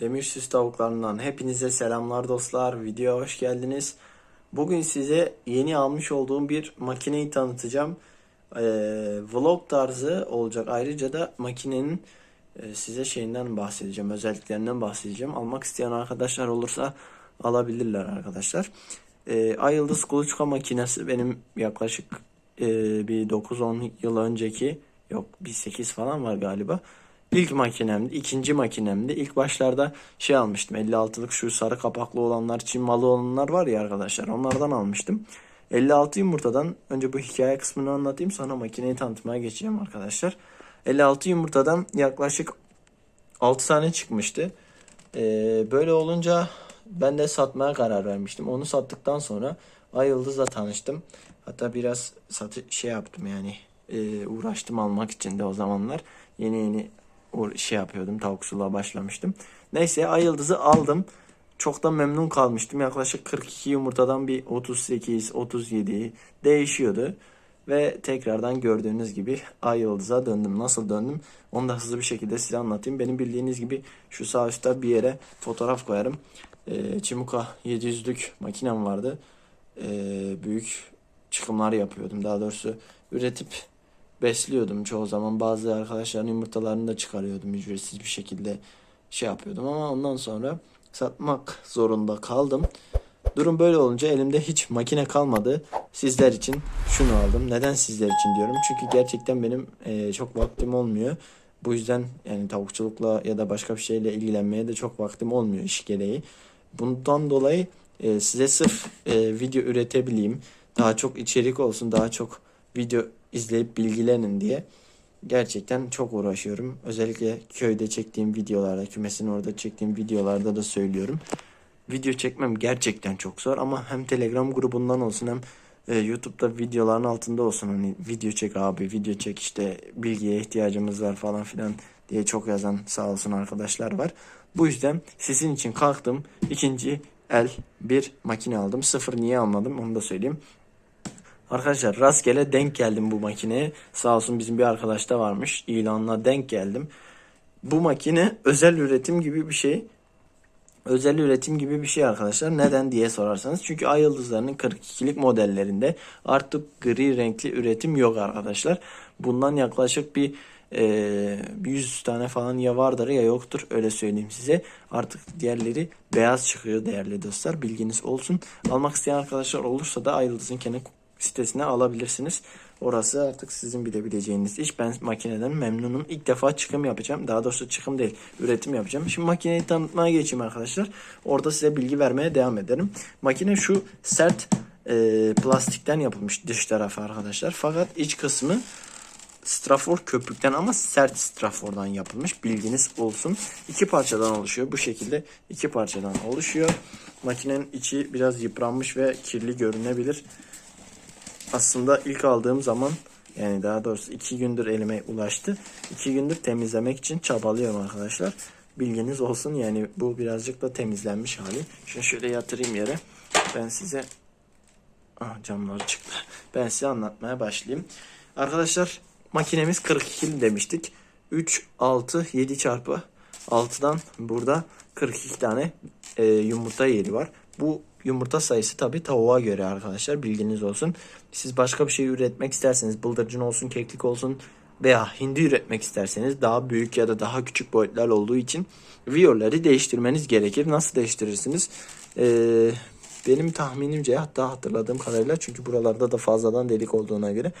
Demir Süs Tavuklarından hepinize selamlar dostlar. Videoya hoş geldiniz. Bugün size yeni almış olduğum bir makineyi tanıtacağım. Ee, vlog tarzı olacak. Ayrıca da makinenin e, size şeyinden bahsedeceğim. Özelliklerinden bahsedeceğim. Almak isteyen arkadaşlar olursa alabilirler arkadaşlar. Ee, Ay Kuluçka makinesi benim yaklaşık e, bir 9-10 yıl önceki yok bir 8 falan var galiba. İlk makinemdi, ikinci makinemdi. İlk başlarda şey almıştım. 56'lık şu sarı kapaklı olanlar, Çin malı olanlar var ya arkadaşlar. Onlardan almıştım. 56 yumurtadan önce bu hikaye kısmını anlatayım sonra makineyi tanıtmaya geçeceğim arkadaşlar. 56 yumurtadan yaklaşık 6 tane çıkmıştı. Ee, böyle olunca ben de satmaya karar vermiştim. Onu sattıktan sonra Ay Yıldız'la tanıştım. Hatta biraz satı şey yaptım yani e, uğraştım almak için de o zamanlar. Yeni yeni şey yapıyordum tavuksuluğa başlamıştım. Neyse Ay Yıldız'ı aldım. Çok da memnun kalmıştım. Yaklaşık 42 yumurtadan bir 38, 37 değişiyordu. Ve tekrardan gördüğünüz gibi Ay Yıldız'a döndüm. Nasıl döndüm? Onu da hızlı bir şekilde size anlatayım. Benim bildiğiniz gibi şu sağ üstte bir yere fotoğraf koyarım. Ee, Chimuka 700'lük makinem vardı. Ee, büyük çıkımlar yapıyordum. Daha doğrusu üretip besliyordum çoğu zaman. Bazı arkadaşların yumurtalarını da çıkarıyordum ücretsiz bir şekilde şey yapıyordum ama ondan sonra satmak zorunda kaldım. Durum böyle olunca elimde hiç makine kalmadı. Sizler için şunu aldım. Neden sizler için diyorum? Çünkü gerçekten benim e, çok vaktim olmuyor. Bu yüzden yani tavukçulukla ya da başka bir şeyle ilgilenmeye de çok vaktim olmuyor iş gereği. Bundan dolayı e, size sırf e, video üretebileyim, daha çok içerik olsun, daha çok video izleyip bilgilenin diye gerçekten çok uğraşıyorum. Özellikle köyde çektiğim videolarda, kümesin orada çektiğim videolarda da söylüyorum. Video çekmem gerçekten çok zor ama hem Telegram grubundan olsun hem e, YouTube'da videoların altında olsun hani video çek abi, video çek işte bilgiye ihtiyacımız var falan filan diye çok yazan sağ olsun arkadaşlar var. Bu yüzden sizin için kalktım. ikinci el bir makine aldım. Sıfır niye almadım onu da söyleyeyim. Arkadaşlar rastgele denk geldim bu makineye. Sağ olsun bizim bir arkadaş da varmış. İlanla denk geldim. Bu makine özel üretim gibi bir şey. Özel üretim gibi bir şey arkadaşlar. Neden diye sorarsanız. Çünkü ay yıldızlarının 42'lik modellerinde artık gri renkli üretim yok arkadaşlar. Bundan yaklaşık bir e, 100 tane falan ya vardır ya yoktur öyle söyleyeyim size. Artık diğerleri beyaz çıkıyor değerli dostlar. Bilginiz olsun. Almak isteyen arkadaşlar olursa da ay yıldızın kendi sitesine alabilirsiniz. Orası artık sizin bilebileceğiniz iş. Ben makineden memnunum. İlk defa çıkım yapacağım. Daha doğrusu çıkım değil, üretim yapacağım. Şimdi makineyi tanıtmaya geçeyim arkadaşlar. Orada size bilgi vermeye devam ederim. Makine şu sert e, plastikten yapılmış dış tarafı arkadaşlar. Fakat iç kısmı strafor köpükten ama sert strafordan yapılmış. Bilginiz olsun. İki parçadan oluşuyor. Bu şekilde iki parçadan oluşuyor. Makinenin içi biraz yıpranmış ve kirli görünebilir aslında ilk aldığım zaman yani daha doğrusu iki gündür elime ulaştı. İki gündür temizlemek için çabalıyorum arkadaşlar. Bilginiz olsun yani bu birazcık da temizlenmiş hali. Şunu şöyle yatırayım yere. Ben size ah, camları çıktı. Ben size anlatmaya başlayayım. Arkadaşlar makinemiz 42 demiştik. 3, 6, 7 çarpı 6'dan burada 42 tane e, yumurta yeri var. Bu yumurta sayısı tabi tavuğa göre arkadaşlar bilginiz olsun. Siz başka bir şey üretmek isterseniz bıldırcın olsun keklik olsun veya hindi üretmek isterseniz daha büyük ya da daha küçük boyutlar olduğu için viyolları değiştirmeniz gerekir. Nasıl değiştirirsiniz? Ee, benim tahminimce hatta hatırladığım kadarıyla çünkü buralarda da fazladan delik olduğuna göre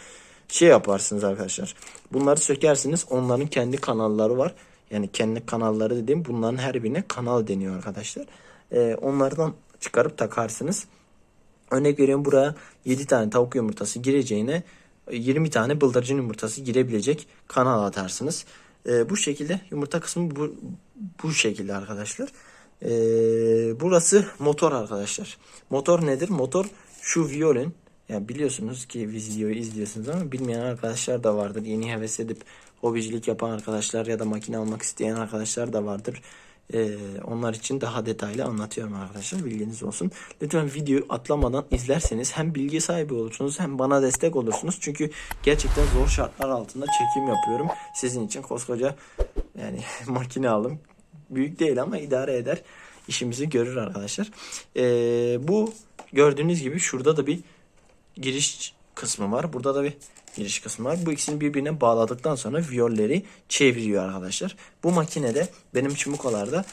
şey yaparsınız arkadaşlar. Bunları sökersiniz. Onların kendi kanalları var. Yani kendi kanalları dediğim bunların her birine kanal deniyor arkadaşlar. Ee, onlardan çıkarıp takarsınız. Örnek veriyorum buraya 7 tane tavuk yumurtası gireceğine 20 tane bıldırcın yumurtası girebilecek kanal atarsınız. Ee, bu şekilde yumurta kısmı bu, bu şekilde arkadaşlar. Ee, burası motor arkadaşlar. Motor nedir? Motor şu violin. Yani biliyorsunuz ki videoyu izliyorsunuz ama bilmeyen arkadaşlar da vardır. Yeni heves edip hobicilik yapan arkadaşlar ya da makine almak isteyen arkadaşlar da vardır. Ee, onlar için daha detaylı anlatıyorum arkadaşlar. Bilginiz olsun. Lütfen videoyu atlamadan izlerseniz hem bilgi sahibi olursunuz hem bana destek olursunuz. Çünkü gerçekten zor şartlar altında çekim yapıyorum. Sizin için koskoca yani makine aldım. büyük değil ama idare eder. İşimizi görür arkadaşlar. Ee, bu gördüğünüz gibi şurada da bir giriş kısmı var. Burada da bir giriş kısmı var. Bu ikisini birbirine bağladıktan sonra viyolleri çeviriyor arkadaşlar. Bu makinede benim çimukolarda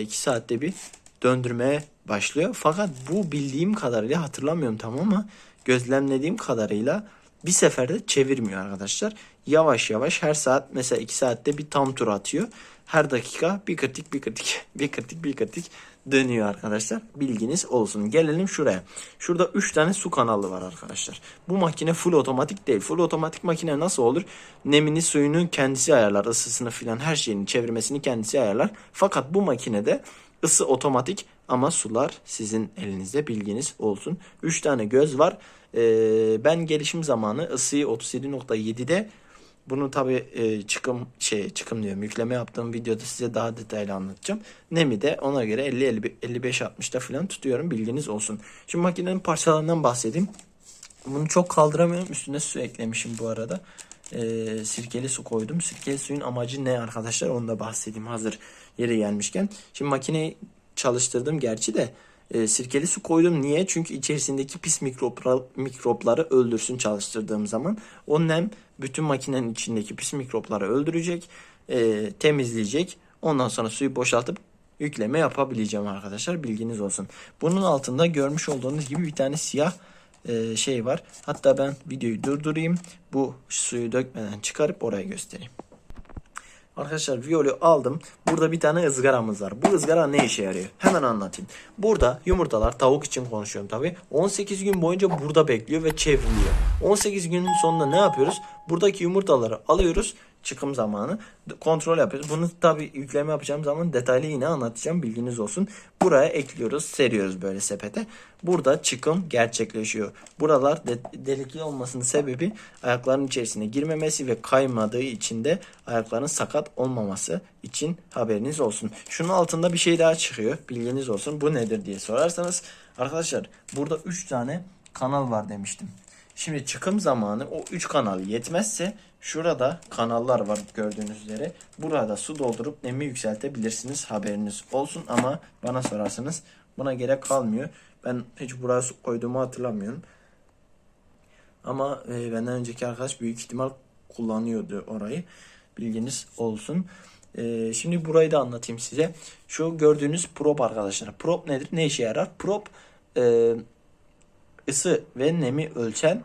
2 saatte bir döndürmeye başlıyor. Fakat bu bildiğim kadarıyla hatırlamıyorum tam ama gözlemlediğim kadarıyla bir seferde çevirmiyor arkadaşlar. Yavaş yavaş her saat mesela 2 saatte bir tam tur atıyor. Her dakika bir kritik bir kritik bir kritik bir kritik dönüyor arkadaşlar. Bilginiz olsun. Gelelim şuraya. Şurada 3 tane su kanalı var arkadaşlar. Bu makine full otomatik değil. Full otomatik makine nasıl olur? Nemini suyunu kendisi ayarlar. ısısını filan her şeyini çevirmesini kendisi ayarlar. Fakat bu makinede ısı otomatik ama sular sizin elinizde bilginiz olsun. 3 tane göz var. Ee, ben gelişim zamanı ısıyı 37.7'de bunu tabi e, çıkım şey çıkım diyorum yükleme yaptığım videoda size daha detaylı anlatacağım. Nemi de ona göre 50 50 55 60'ta falan tutuyorum bilginiz olsun. Şimdi makinenin parçalarından bahsedeyim. Bunu çok kaldıramıyorum. Üstüne su eklemişim bu arada. Ee, sirkeli su koydum. Sirkeli suyun amacı ne arkadaşlar? Onu da bahsedeyim hazır yeri gelmişken. Şimdi makineyi çalıştırdım gerçi de e, sirkeli su koydum. Niye? Çünkü içerisindeki pis mikroplar, mikropları öldürsün çalıştırdığım zaman. O nem bütün makinenin içindeki pis mikropları öldürecek, e, temizleyecek. Ondan sonra suyu boşaltıp yükleme yapabileceğim arkadaşlar. Bilginiz olsun. Bunun altında görmüş olduğunuz gibi bir tane siyah e, şey var. Hatta ben videoyu durdurayım. Bu suyu dökmeden çıkarıp oraya göstereyim. Arkadaşlar viyolu aldım. Burada bir tane ızgaramız var. Bu ızgara ne işe yarıyor? Hemen anlatayım. Burada yumurtalar tavuk için konuşuyorum tabi. 18 gün boyunca burada bekliyor ve çevriliyor. 18 günün sonunda ne yapıyoruz? Buradaki yumurtaları alıyoruz. Çıkım zamanı kontrol yapıyoruz. Bunu tabi yükleme yapacağım zaman detaylı yine anlatacağım. Bilginiz olsun. Buraya ekliyoruz, seriyoruz böyle sepete. Burada çıkım gerçekleşiyor. Buralar de delikli olmasının sebebi ayakların içerisine girmemesi ve kaymadığı için de ayakların sakat olmaması için haberiniz olsun. Şunun altında bir şey daha çıkıyor. Bilginiz olsun. Bu nedir diye sorarsanız arkadaşlar burada 3 tane kanal var demiştim. Şimdi çıkım zamanı o 3 kanal yetmezse şurada kanallar var gördüğünüz üzere. Burada su doldurup nemi yükseltebilirsiniz. Haberiniz olsun ama bana sorarsanız buna gerek kalmıyor. Ben hiç buraya su koyduğumu hatırlamıyorum. Ama e, benden önceki arkadaş büyük ihtimal kullanıyordu orayı. Bilginiz olsun. E, şimdi burayı da anlatayım size. Şu gördüğünüz prop arkadaşlar. Prop nedir? Ne işe yarar? Prop e, ısı ve nemi ölçen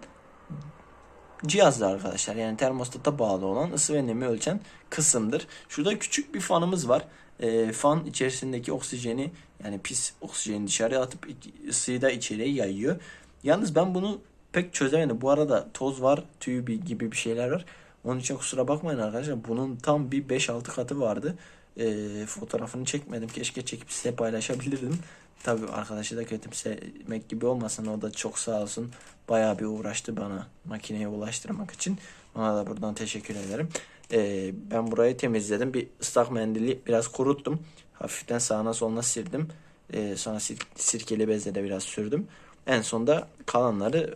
cihazlar arkadaşlar. Yani termostata bağlı olan ısı ve nemi ölçen kısımdır. Şurada küçük bir fanımız var. E, fan içerisindeki oksijeni yani pis oksijeni dışarıya atıp ısıyı da içeriye yayıyor. Yalnız ben bunu pek çözemedim. Bu arada toz var, tüy gibi bir şeyler var. Onun için kusura bakmayın arkadaşlar. Bunun tam bir 5-6 katı vardı. E, fotoğrafını çekmedim. Keşke çekip size paylaşabilirdim. Tabi arkadaşı da kötümsemek gibi olmasın. O da çok sağ olsun. Bayağı bir uğraştı bana makineye ulaştırmak için. Ona da buradan teşekkür ederim. Ee, ben burayı temizledim. Bir ıslak mendili biraz kuruttum. Hafiften sağına soluna sildim. Ee, sonra sir sirkeli bezle de biraz sürdüm. En sonda kalanları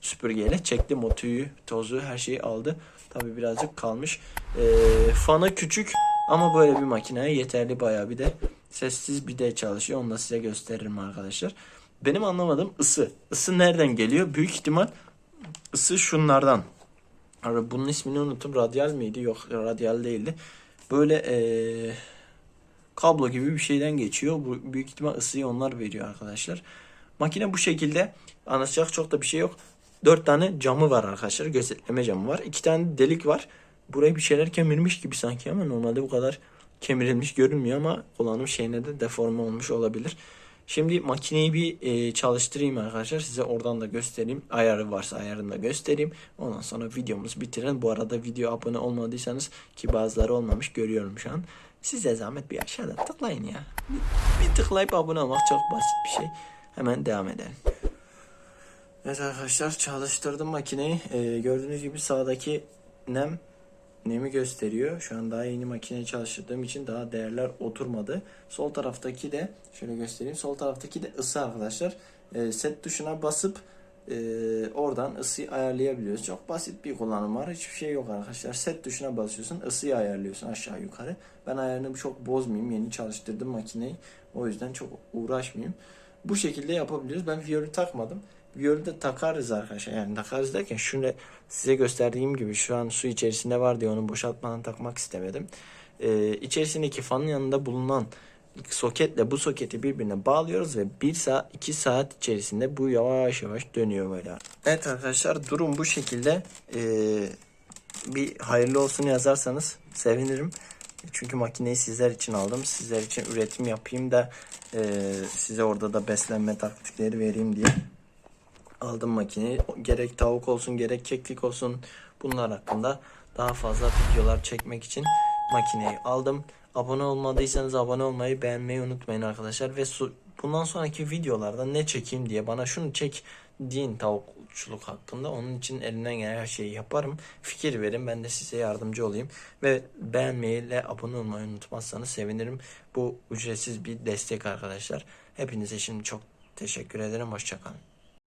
süpürgeyle çektim. O tüyü, tozu her şeyi aldı. Tabi birazcık kalmış. Ee, fanı küçük ama böyle bir makineye yeterli bayağı bir de sessiz bir de çalışıyor. Onu da size gösteririm arkadaşlar. Benim anlamadığım ısı. Isı nereden geliyor? Büyük ihtimal ısı şunlardan. Bunun ismini unuttum. Radyal miydi? Yok radyal değildi. Böyle ee, kablo gibi bir şeyden geçiyor. Bu büyük ihtimal ısıyı onlar veriyor arkadaşlar. Makine bu şekilde. Anlatacak çok da bir şey yok. Dört tane camı var arkadaşlar. Gözetleme camı var. İki tane delik var. Burayı bir şeyler kemirmiş gibi sanki ama normalde bu kadar kemirilmiş görünmüyor ama kullanım şeyine de deforme olmuş olabilir. Şimdi makineyi bir e, çalıştırayım arkadaşlar. Size oradan da göstereyim. Ayarı varsa ayarını da göstereyim. Ondan sonra videomuz bitirelim. Bu arada video abone olmadıysanız ki bazıları olmamış görüyorum şu an. Size zahmet bir aşağıda tıklayın ya. Bir, bir tıklayıp abone olmak çok basit bir şey. Hemen devam edelim. Evet arkadaşlar çalıştırdım makineyi. Ee, gördüğünüz gibi sağdaki nem nemi gösteriyor. Şu an daha yeni makineyi çalıştırdığım için daha değerler oturmadı. Sol taraftaki de şöyle göstereyim. Sol taraftaki de ısı arkadaşlar. E, set tuşuna basıp Ee, oradan ısıyı ayarlayabiliyoruz. Çok basit bir kullanım var. Hiçbir şey yok arkadaşlar. Set tuşuna basıyorsun. ısıyı ayarlıyorsun aşağı yukarı. Ben ayarını çok bozmayayım. Yeni çalıştırdım makineyi. O yüzden çok uğraşmayayım. Bu şekilde yapabiliyoruz. Ben viyolü takmadım. Viyolü de takarız arkadaşlar. Yani takarız derken şunu size gösterdiğim gibi şu an su içerisinde var diye onu boşaltmadan takmak istemedim. Ee, içerisindeki fanın yanında bulunan soketle bu soketi birbirine bağlıyoruz ve 1 saat 2 saat içerisinde bu yavaş yavaş dönüyor böyle. Evet arkadaşlar durum bu şekilde. Ee, bir hayırlı olsun yazarsanız sevinirim. Çünkü makineyi sizler için aldım. Sizler için üretim yapayım da e, size orada da beslenme taktikleri vereyim diye aldım makineyi. Gerek tavuk olsun gerek keklik olsun bunlar hakkında daha fazla videolar çekmek için makineyi aldım. Abone olmadıysanız abone olmayı beğenmeyi unutmayın arkadaşlar ve su, bundan sonraki videolarda ne çekeyim diye bana şunu çek deyin tavukçuluk hakkında. Onun için elimden gelen her şeyi yaparım. Fikir verin ben de size yardımcı olayım. Ve beğenmeyi ile abone olmayı unutmazsanız sevinirim. Bu ücretsiz bir destek arkadaşlar. Hepinize şimdi çok teşekkür ederim. Hoşçakalın.